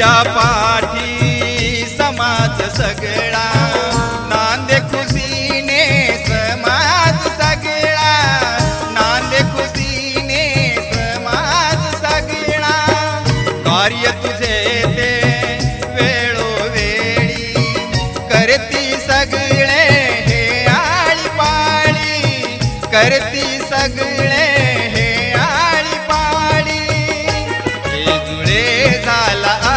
या पाठी समाज सगळा. नांदे खुशीने समाज सगळा. नांदे खुशीने समाज सगळा. कार्य तुझे ते वेळोवेळी करती सगळे हे आळी पाळी करती सगळे हे आळी पाळी झाला